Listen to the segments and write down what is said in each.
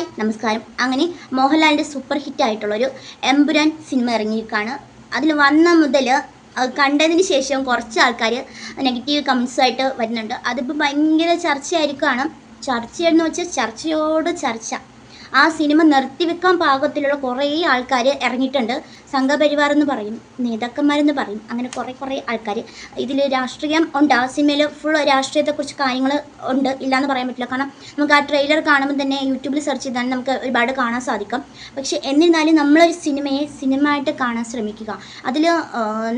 Hi നമസ്കാരം. അങ്ങനെ മോഹൻലാലിന്റെ സൂപ്പർ ഹിറ്റ് ആയിട്ടുള്ളൊരു എമ്പുരാൻ സിനിമ ഇറങ്ങിയിരിക്കുകയാണ്. അതിൽ വന്ന മുതൽ കണ്ടതിന് ശേഷം കുറച്ച് ആൾക്കാർ നെഗറ്റീവ് കമൻസ് ആയിട്ട് വരുന്നുണ്ട്. അതിപ്പോൾ ഭയങ്കര ചർച്ചയായിരിക്കുകയാണ്. ചർച്ചയെന്ന് വെച്ചാൽ ചർച്ചയോട് ചർച്ച. ആ സിനിമ നിർത്തിവെക്കാൻ പാകത്തിലുള്ള കുറേ ആൾക്കാർ ഇറങ്ങിയിട്ടുണ്ട്. സംഘപരിവാർ എന്ന് പറയും നേതാക്കന്മാരെന്ന് പറയും അങ്ങനെ കുറേ കുറേ ആൾക്കാർ ഇതിൽ രാഷ്ട്രീയം ഉണ്ട്. ആ സിനിമയിൽ ഫുൾ രാഷ്ട്രീയത്തെക്കുറിച്ച് കാര്യങ്ങൾ ഉണ്ട് ഇല്ലയെന്ന് പറയാൻ പറ്റില്ല. കാരണം നമുക്ക് ആ ട്രെയിലർ കാണുമ്പോൾ തന്നെ യൂട്യൂബിൽ സെർച്ച് ചെയ്താൽ നമുക്ക് ഒരുപാട് കാണാൻ സാധിക്കും. പക്ഷേ എന്നിരുന്നാലും നമ്മളൊരു സിനിമയെ സിനിമ ആയിട്ട് കാണാൻ ശ്രമിക്കുക. അതിൽ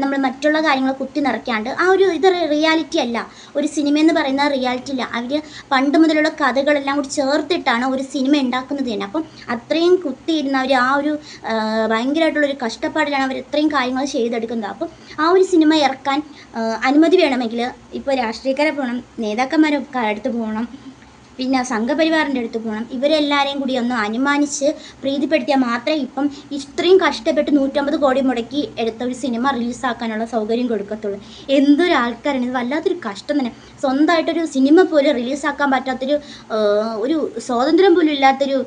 നമ്മൾ മറ്റുള്ള കാര്യങ്ങൾ കുത്തി നിറയ്ക്കാണ്ട് ആ ഒരു ഇത് റിയാലിറ്റി അല്ല. ഒരു സിനിമ എന്ന് പറയുന്നത് റിയാലിറ്റി അല്ല അവർ പണ്ട് മുതലുള്ള കഥകളെല്ലാം കൂടി ചേർത്തിട്ടാണ് ഒരു സിനിമ ഉണ്ടാക്കുന്നത് തന്നെ. അപ്പം അത്രയും കുത്തിയിരുന്ന അവർ ആ ഒരു ഭയങ്കരമായിട്ടുള്ളൊരു ഭയങ്കരമായിട്ടുള്ളൊരു കഷ്ടപ്പാടിലാണ് അവർ ഇത്രയും കാര്യങ്ങൾ ചെയ്തെടുക്കുന്നത്. അപ്പം ആ ഒരു സിനിമ ഇറക്കാൻ അനുമതി വേണമെങ്കിൽ ഇപ്പോൾ രാഷ്ട്രീയക്കാരെ പോകണം നേതാക്കന്മാരെ അടുത്ത് പോകണം പിന്നെ സംഘപരിവാറിന്റെ അടുത്ത് പോകണം. ഇവരെല്ലാവരെയും കൂടി ഒന്ന് അനുമാനിച്ച് പ്രീതിപ്പെടുത്തിയാൽ മാത്രമേ ഇപ്പം ഇത്രയും കഷ്ടപ്പെട്ട് നൂറ്റമ്പത് കോടി മുടക്കി എടുത്ത ഒരു സിനിമ റിലീസാക്കാനുള്ള സൗകര്യം കൊടുക്കത്തുള്ളൂ. എന്തൊരു ആൾക്കാരാണ് ഇത്? വല്ലാത്തൊരു കഷ്ടം തന്നെ. സ്വന്തമായിട്ടൊരു സിനിമ പോലും റിലീസാക്കാൻ പറ്റാത്തൊരു ഒരു സ്വാതന്ത്ര്യം പോലും ഇല്ലാത്തൊരു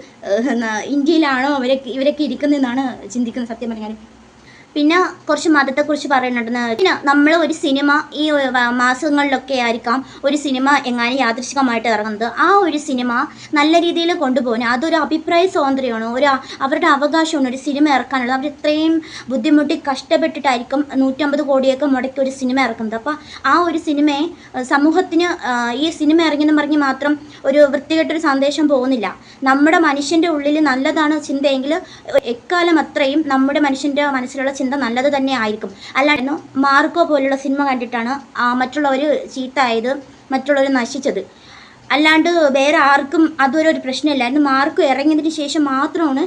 ഇന്ത്യയിലാണോ അവരൊക്കെ ഇവരൊക്കെ ഇരിക്കുന്നതെന്നാണ് ചിന്തിക്കുന്നത് സത്യം പറഞ്ഞാൽ പിന്നെ കുറച്ച് മതത്തെക്കുറിച്ച് പറയുന്നുണ്ടെന്ന് പിന്നെ നമ്മൾ ഒരു സിനിമ ഈ മാസങ്ങളിലൊക്കെ ആയിരിക്കാം ഒരു സിനിമ എങ്ങാനും യാദൃശികമായിട്ട് ഇറങ്ങുന്നത്. ആ ഒരു സിനിമ നല്ല രീതിയിൽ കൊണ്ടുപോകാൻ അതൊരു അഭിപ്രായ സ്വാതന്ത്ര്യമാണ്. ഒരു അവരുടെ അവകാശമാണ് ഒരു സിനിമ ഇറക്കാനുള്ളത്. അവർ ഇത്രയും ബുദ്ധിമുട്ടി കഷ്ടപ്പെട്ടിട്ടായിരിക്കും നൂറ്റമ്പത് കോടിയൊക്കെ മുടക്കി ഒരു സിനിമ ഇറക്കുന്നത്. അപ്പോൾ ആ ഒരു സിനിമയെ സമൂഹത്തിന് ഈ സിനിമ ഇറങ്ങിയെന്ന് പറഞ്ഞ് മാത്രം ഒരു വൃത്തികെട്ടൊരു സന്ദേശം പോകുന്നില്ല. നമ്മുടെ മനുഷ്യന്റെ ഉള്ളിൽ നല്ലതാണ് ചിന്തയെങ്കിൽ എക്കാലം അത്രയും നമ്മുടെ മനുഷ്യന്റെ മനസ്സിലുള്ള ചിന്ത നല്ലത് തന്നെ ആയിരിക്കും. അല്ലായിരുന്നു മാർക്കോ പോലുള്ള സിനിമ കണ്ടിട്ടാണ് മറ്റുള്ളവർ ചീത്തയായത് മറ്റുള്ളവർ നശിച്ചത്. അല്ലാണ്ട് വേറെ ആർക്കും അതൊരു ഒരു പ്രശ്നമില്ലായിരുന്നു. മാർക്ക് ഇറങ്ങിയതിന് ശേഷം മാത്രമാണ്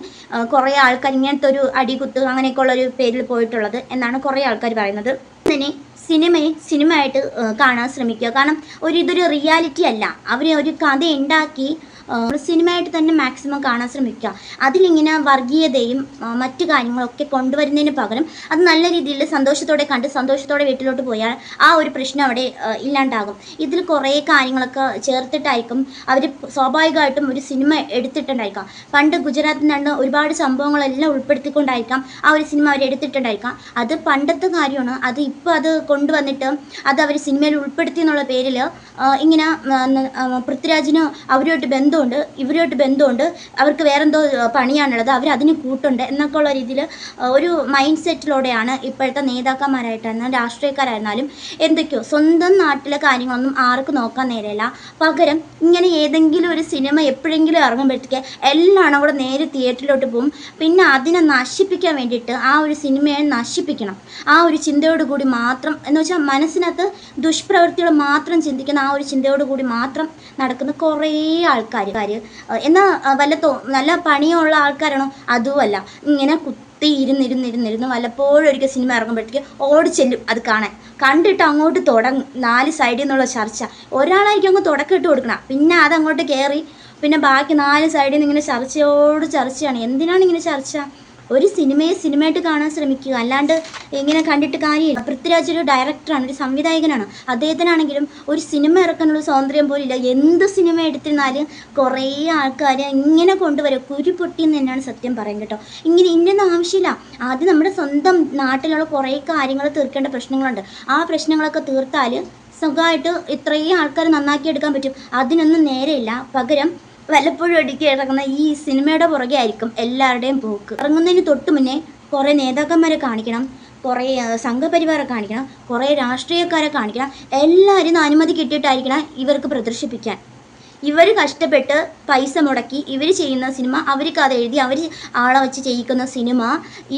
കുറേ ആൾക്കാർ ഇങ്ങനത്തെ ഒരു അടികുത്ത് അങ്ങനെയൊക്കെ ഉള്ള ഒരു പേരിൽ പോയിട്ടുള്ളത് എന്നാണ് കുറേ ആൾക്കാർ പറയുന്നത്. തന്നെ സിനിമയെ സിനിമയായിട്ട് കാണാൻ ശ്രമിക്കുക. കാരണം ഒരു ഇതൊരു റിയാലിറ്റി അല്ല. അവരെ ഒരു കഥ ഉണ്ടാക്കി സിനിമയായിട്ട് തന്നെ മാക്സിമം കാണാൻ ശ്രമിക്കുക. അതിലിങ്ങനെ വർഗീയതയും മറ്റു കാര്യങ്ങളൊക്കെ കൊണ്ടുവരുന്നതിന് പകരം അത് നല്ല രീതിയിൽ സന്തോഷത്തോടെ കണ്ട് സന്തോഷത്തോടെ വീട്ടിലോട്ട് പോയാൽ ആ ഒരു പ്രശ്നം അവിടെ ഇല്ലാണ്ടാകും. ഇതിൽ കുറേ കാര്യങ്ങളൊക്കെ ചേർത്തിട്ടായിരിക്കും അവർ സ്വാഭാവികമായിട്ടും ഒരു സിനിമ എടുത്തിട്ടുണ്ടായിരിക്കാം പണ്ട് ഗുജറാത്തിൽ നിന്നാണ് ഒരുപാട് സംഭവങ്ങളെല്ലാം ഉൾപ്പെടുത്തിക്കൊണ്ടായിരിക്കാം ആ ഒരു സിനിമ അവർ എടുത്തിട്ടുണ്ടായിരിക്കാം അത് പണ്ടത്തെ കാര്യമാണ്. അത് ഇപ്പോൾ അത് കൊണ്ടുവന്നിട്ട് അത് അവർ സിനിമയിൽ ഉൾപ്പെടുത്തി എന്നുള്ള പേരിൽ ഇങ്ങനെ പൃഥ്വിരാജിന് അവരുമായിട്ട് ബന്ധമുണ്ട് ഇവരുമായിട്ട് ബന്ധമുണ്ട് അവർക്ക് വേറെന്തോ പണിയാണുള്ളത് അവർ അതിന് കൂട്ടുണ്ട് എന്നൊക്കെ ഉള്ള രീതിയിൽ ഒരു മൈൻഡ് സെറ്റിലൂടെയാണ് ഇപ്പോഴത്തെ നേതാക്കന്മാരായിട്ടായിരുന്നാലും രാഷ്ട്രീയക്കാരായിരുന്നാലും എന്തൊക്കെയോ സ്വന്തം നാട്ടിലെ കാര്യങ്ങളൊന്നും ആർക്കും നോക്കാൻ നേരെയല്ല പകരം ഇങ്ങനെ ഏതെങ്കിലും ഒരു സിനിമ എപ്പോഴെങ്കിലും ഇറങ്ങുമ്പോഴത്തേക്ക് എല്ലാവരും കൂടെ നേരെ തിയേറ്ററിലോട്ട് പോകും. പിന്നെ അതിനെ നശിപ്പിക്കാൻ വേണ്ടിയിട്ട് ആ ഒരു സിനിമയെ നശിപ്പിക്കണം. ആ ഒരു ചിന്തയോട് കൂടി മാത്രം എന്ന് വെച്ചാൽ മനസ്സിനകത്ത് ദുഷ്പ്രവൃത്തികൾ മാത്രം ചിന്തിക്കുന്ന ആ ഒരു ചിന്തയോട് കൂടി മാത്രം നടക്കുന്ന കുറേ ആൾക്കാർ എന്നാൽ വല്ല നല്ല പണിയുള്ള ആൾക്കാരാണോ? അതുമല്ല. ഇങ്ങനെ കുത്തി ഇരുന്നിരുന്നിരുന്നിരുന്ന് വല്ലപ്പോഴും ഒരിക്കൽ സിനിമ ഇറങ്ങുമ്പോഴത്തേക്ക് ഓടി ചെല്ലും അത് കാണാൻ. കണ്ടിട്ട് അങ്ങോട്ട് തുടങ്ങും നാല് സൈഡിൽ നിന്നുള്ള ചർച്ച. ഒരാളായിരിക്കും അങ്ങ് തുടക്കം ഇട്ട് കൊടുക്കണം. പിന്നെ അതങ്ങോട്ട് കയറി പിന്നെ ബാക്കി നാല് സൈഡിൽ നിന്ന് ഇങ്ങനെ ചർച്ചയോട് ചർച്ചയാണ്. എന്തിനാണ് ഇങ്ങനെ ചർച്ച? ഒരു സിനിമയെ സിനിമയായിട്ട് കാണാൻ ശ്രമിക്കുക. അല്ലാണ്ട് എങ്ങനെ കണ്ടിട്ട് കാര്യമില്ല. പൃഥ്വിരാജ് ഒരു ഡയറക്ടറാണ് ഒരു സംവിധായകനാണ്. അദ്ദേഹത്തിനാണെങ്കിലും ഒരു സിനിമ ഇറക്കാനുള്ള സ്വാതന്ത്ര്യം പോലില്ല. എന്ത് സിനിമ എടുത്തിരുന്നാലും കുറേ ആൾക്കാർ ഇങ്ങനെ കൊണ്ടുവരും. കുരുപൊട്ടി എന്ന് തന്നെയാണ് സത്യം പറയും കേട്ടോ. ഇങ്ങനെ ഇന്നൊന്നും ആവശ്യമില്ല. ആദ്യം നമ്മുടെ സ്വന്തം നാട്ടിലുള്ള കുറേ കാര്യങ്ങൾ തീർക്കേണ്ട പ്രശ്നങ്ങളുണ്ട്. ആ പ്രശ്നങ്ങളൊക്കെ തീർത്താൽ സുഖമായിട്ട് ഇത്രയും ആൾക്കാർ നന്നാക്കി എടുക്കാൻ പറ്റും. അതിനൊന്നും നേരെയില്ല. പകരം വല്ലപ്പോഴും ഒടുക്കി ഇറങ്ങുന്ന ഈ സിനിമയുടെ പുറകെ ആയിരിക്കും എല്ലാവരുടെയും പോക്ക്. ഇറങ്ങുന്നതിന് തൊട്ട് മുന്നേ കുറേ നേതാക്കന്മാരെ കാണിക്കണം കുറേ സംഘപരിവാരെ കാണിക്കണം കുറേ രാഷ്ട്രീയക്കാരെ കാണിക്കണം എല്ലാവരും അനുമതി കിട്ടിയിട്ടായിരിക്കണം ഇവർക്ക് പ്രദർശിപ്പിക്കാൻ. ഇവർ കഷ്ടപ്പെട്ട് പൈസ മുടക്കി ഇവർ ചെയ്യുന്ന സിനിമ അവർ കഥ എഴുതി അവർ ആളെ വെച്ച് ചെയ്യിക്കുന്ന സിനിമ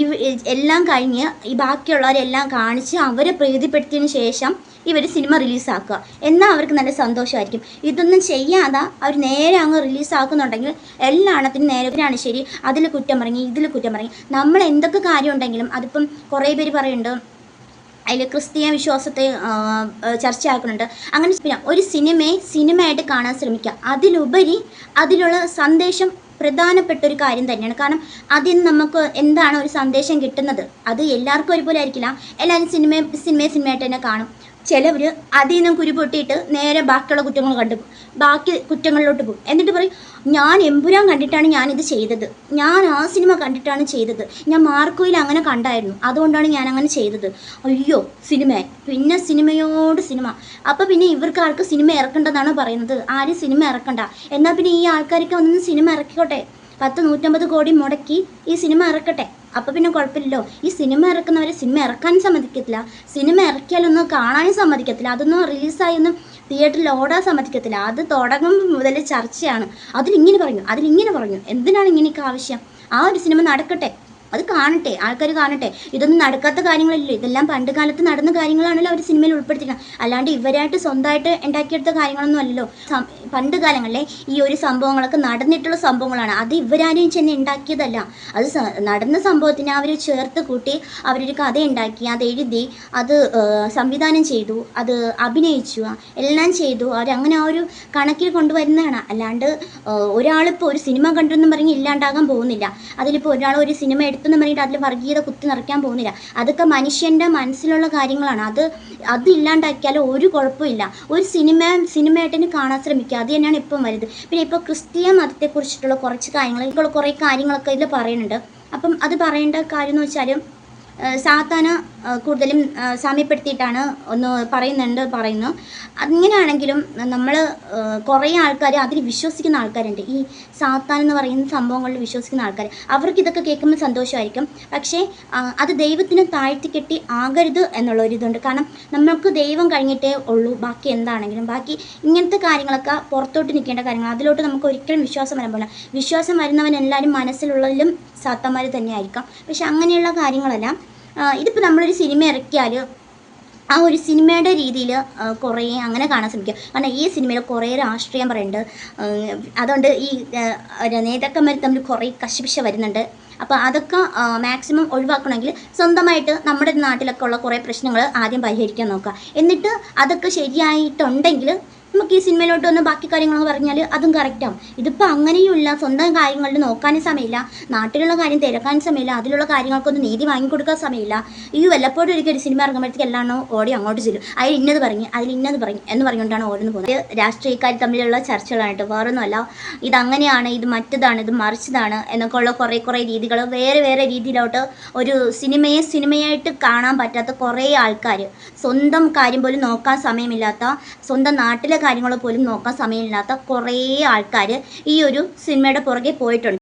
ഇവ എല്ലാം കഴിഞ്ഞ് ഈ ബാക്കിയുള്ളവരെല്ലാം കാണിച്ച് അവരെ പ്രീതിപ്പെടുത്തിയതിന് ശേഷം ഇവർ സിനിമ റിലീസാക്കുക. എന്നാൽ അവർക്ക് നല്ല സന്തോഷമായിരിക്കും. ഇതൊന്നും ചെയ്യാതെ അവർ നേരെ അങ്ങ് റിലീസാക്കുന്നുണ്ടെങ്കിൽ എല്ലാണത്തിനും നേരത്തിനാണ് ശരി. അതിൽ കുറ്റം പറങ്ങി ഇതിൽ കുറ്റം പറങ്ങി നമ്മൾ എന്തൊക്കെ കാര്യം ഉണ്ടെങ്കിലും അതിപ്പം കുറേ പേര് പറയുന്നുണ്ട് അതിൽ ക്രിസ്തീയ വിശ്വാസത്തെ ചർച്ചയാക്കുന്നുണ്ട്. അങ്ങനെ പിന്നെ ഒരു സിനിമയെ സിനിമയായിട്ട് കാണാൻ ശ്രമിക്കുക അതിലുപരി അതിലുള്ള സന്ദേശം പ്രധാനപ്പെട്ട ഒരു കാര്യം തന്നെയാണ്. കാരണം അതിൽ നിന്ന് നമുക്ക് എന്താണ് ഒരു സന്ദേശം കിട്ടുന്നത്? അത് എല്ലാവർക്കും ഒരുപോലെ ആയിരിക്കില്ല. എല്ലാവരും സിനിമ സിനിമയെ സിനിമയായിട്ട് തന്നെ കാണും. ചിലവർ അതിൽ നിന്നും കുരു പൊട്ടിയിട്ട് നേരെ ബാക്കിയുള്ള കുറ്റങ്ങൾ കണ്ടു ബാക്കി കുറ്റങ്ങളിലോട്ട് പോകും. എന്നിട്ട് പറയും ഞാൻ എമ്പുരാൻ കണ്ടിട്ടാണ് ഞാനിത് ചെയ്തത്. ഞാൻ ആ സിനിമ കണ്ടിട്ടാണ് ചെയ്തത്. ഞാൻ മാർക്കോയിൽ അങ്ങനെ കണ്ടായിരുന്നു. അതുകൊണ്ടാണ് ഞാൻ അങ്ങനെ ചെയ്തത്. അയ്യോ സിനിമ. പിന്നെ സിനിമയോട് സിനിമ. അപ്പോൾ പിന്നെ ഇവർക്ക് സിനിമ ഇറക്കേണ്ടതാണ് പറയുന്നത്. ആരും സിനിമ ഇറക്കണ്ട. എന്നാൽ പിന്നെ ഈ ആൾക്കാർക്ക് ഒന്നും സിനിമ ഇറക്കിക്കോട്ടെ. പത്ത് നൂറ്റമ്പത് കോടി മുടക്കി ഈ സിനിമ ഇറക്കട്ടെ. അപ്പോൾ പിന്നെ കുഴപ്പമില്ലല്ലോ. ഈ സിനിമ ഇറക്കുന്നവരെ സിനിമ ഇറക്കാൻ സമ്മതിക്കത്തില്ല. സിനിമ ഇറക്കിയാലൊന്നും കാണാനും സമ്മതിക്കത്തില്ല. അതൊന്നും റിലീസായൊന്നും തിയേറ്ററിൽ ഓടാൻ സമ്മതിക്കത്തില്ല. അത് തുടങ്ങുമ്പോൾ മുതൽ ചർച്ചയാണ്. അതിലിങ്ങനെ പറഞ്ഞു അതിലിങ്ങനെ പറഞ്ഞു. എന്തിനാണ് ഇങ്ങനെയൊക്കെ ആവശ്യം? ആ ഒരു സിനിമ നടക്കട്ടെ. അത് കാണട്ടെ. ആൾക്കാർ കാണട്ടെ. ഇതൊന്നും നടക്കാത്ത കാര്യങ്ങളല്ലല്ലോ. ഇതെല്ലാം പണ്ട് കാലത്ത് നടന്ന കാര്യങ്ങളാണല്ലോ അവർ സിനിമയിൽ ഉൾപ്പെടുത്തിയിരിക്കുന്നത് അല്ലാണ്ട് ഇവരായിട്ട് സ്വന്തമായിട്ട് ഉണ്ടാക്കിയെടുത്ത കാര്യങ്ങളൊന്നും അല്ലല്ലോ. പണ്ട് കാലങ്ങളിലെ ഈ ഒരു സംഭവങ്ങളൊക്കെ നടന്നിട്ടുള്ള സംഭവങ്ങളാണ്. അത് ഇവരാരും ചെന്ന് ഉണ്ടാക്കിയതല്ല അത് നടന്ന സംഭവത്തിനെ അവർ ചേർത്ത് കൂട്ടി അവരൊരു കഥ ഉണ്ടാക്കി അത് എഴുതി അത് സംവിധാനം ചെയ്തു അത് അഭിനയിച്ചു എല്ലാം ചെയ്തു. അവരങ്ങനെ ആ ഒരു കണക്കിൽ കൊണ്ടുവരുന്നതാണ്. അല്ലാണ്ട് ഒരാളിപ്പോൾ ഒരു സിനിമ കണ്ടെന്നും പറഞ്ഞ് ഇല്ലാണ്ടാകാൻ പോകുന്നില്ല. അതിലിപ്പോൾ ഒരാൾ ഒരു സിനിമ എടുത്തെന്ന് പറഞ്ഞിട്ട് അതിൽ വർഗീയത കുത്തി നിറയ്ക്കാൻ പോകുന്നില്ല. അതൊക്കെ മനുഷ്യന്റെ മനസ്സിലുള്ള കാര്യങ്ങളാണ്. അത് അത് ഇല്ലാണ്ടാക്കിയാൽ ഒരു കുഴപ്പമില്ല. ഒരു സിനിമ സിനിമയായിട്ടിന് കാണാൻ ശ്രമിക്കുക അത് തന്നെയാണ് ഇപ്പം വരുന്നത് പിന്നെ ഇപ്പോൾ ക്രിസ്തീയ മതത്തെക്കുറിച്ചിട്ടുള്ള കുറച്ച് കാര്യങ്ങൾ കുറേ കാര്യങ്ങളൊക്കെ ഇതിൽ പറയുന്നുണ്ട്. അപ്പം അത് പറയേണ്ട കാര്യം എന്ന് വെച്ചാൽ സാത്താന് കൂടുതലും സാമ്യപ്പെടുത്തിയിട്ടാണ് ഒന്ന് പറയുന്നുണ്ട് പറയുന്നു. അങ്ങനെയാണെങ്കിലും നമ്മൾ കുറേ ആൾക്കാർ അതിൽ വിശ്വസിക്കുന്ന ആൾക്കാരുണ്ട്. ഈ സാത്താൻ എന്ന് പറയുന്ന സംഭവങ്ങളിൽ വിശ്വസിക്കുന്ന ആൾക്കാർ അവർക്ക് ഇതൊക്കെ കേൾക്കുമ്പോൾ സന്തോഷമായിരിക്കും. പക്ഷേ അത് ദൈവത്തിന് താഴ്ത്തി കെട്ടി ആകരുത് എന്നുള്ള ഒരു ഇതുണ്ട്. കാരണം നമുക്ക് ദൈവം കഴിഞ്ഞിട്ടേ ഉള്ളൂ. ബാക്കി എന്താണെങ്കിലും ബാക്കി ഇങ്ങനത്തെ കാര്യങ്ങളൊക്കെ പുറത്തോട്ട് നിൽക്കേണ്ട കാര്യങ്ങൾ അതിലോട്ട് നമുക്ക് ഒരിക്കലും വിശ്വാസം വരാൻ പോകില്ല വിശ്വാസം വരുന്നവൻ എല്ലാവരും മനസ്സിലുള്ളതിലും സാത്താന്മാർ തന്നെയായിരിക്കാം. പക്ഷെ അങ്ങനെയുള്ള കാര്യങ്ങളെല്ലാം ഇതിപ്പോൾ നമ്മളൊരു സിനിമ ഇറക്കിയാൽ ആ ഒരു സിനിമയുടെ രീതിയിൽ കുറേ അങ്ങനെ കാണാൻ ശ്രമിക്കുക കാരണം ഈ സിനിമയിൽ കുറേ രാഷ്ട്രീയം പറയുന്നുണ്ട് അതുകൊണ്ട് ഈ നേതാക്കന്മാർ തമ്മിൽ കുറേ കശപിശ വരുന്നുണ്ട്. അപ്പോൾ അതൊക്കെ മാക്സിമം ഒഴിവാക്കണമെങ്കിൽ സ്വന്തമായിട്ട് നമ്മുടെ നാട്ടിലൊക്കെ ഉള്ള കുറേ പ്രശ്നങ്ങൾ ആദ്യം പരിഹരിക്കാൻ നോക്കുക. എന്നിട്ട് അതൊക്കെ ശരിയായിട്ടുണ്ടെങ്കിൽ നമുക്ക് ഈ സിനിമയിലോട്ട് വന്ന് ബാക്കി കാര്യങ്ങളൊക്കെ പറഞ്ഞാൽ അതും കറക്റ്റാവും ഇതിപ്പോൾ അങ്ങനെയുമില്ല. സ്വന്തം കാര്യങ്ങളിൽ നോക്കാനും സമയമില്ല. നാട്ടിലുള്ള കാര്യം തിരക്കാൻ സമയമില്ല. അതിലുള്ള കാര്യങ്ങൾക്കൊന്നും നീതി വാങ്ങിക്കൊടുക്കാൻ സമയമില്ല. ഈ വല്ലപ്പോഴും ഒരിക്കൽ ഒരു സിനിമ ഇറങ്ങുമ്പോഴത്തേക്ക് എല്ലാണോ ഓടി അങ്ങോട്ട് ചെല്ലും. അതിൽ ഇന്നത് പറഞ്ഞ് അതിൽ ഇന്നത് പറഞ്ഞു എന്ന് പറഞ്ഞുകൊണ്ടാണ് ഓടുന്നു പോകുന്നത്. രാഷ്ട്രീയക്കാർ തമ്മിലുള്ള ചർച്ചകളായിട്ട് വേറൊന്നുമല്ല. ഇതങ്ങനെയാണ് ഇത് മറ്റതാണ് ഇത് മറിച്ചതാണ് എന്നൊക്കെ ഉള്ള കുറേ കുറേ രീതികൾ വേറെ വേറെ രീതിയിലോട്ട് ഒരു സിനിമയെ സിനിമയായിട്ട് കാണാൻ പറ്റാത്ത കുറേ ആൾക്കാർ സ്വന്തം കാര്യം പോലും നോക്കാൻ സമയമില്ലാത്ത സ്വന്തം നാട്ടിലെ കാര്യങ്ങൾ പോലും നോക്കാൻ സമയമില്ലാത്ത കുറേ ആൾക്കാർ ഈ ഒരു സിനിമയുടെ പുറകെ പോയിട്ടുണ്ട്.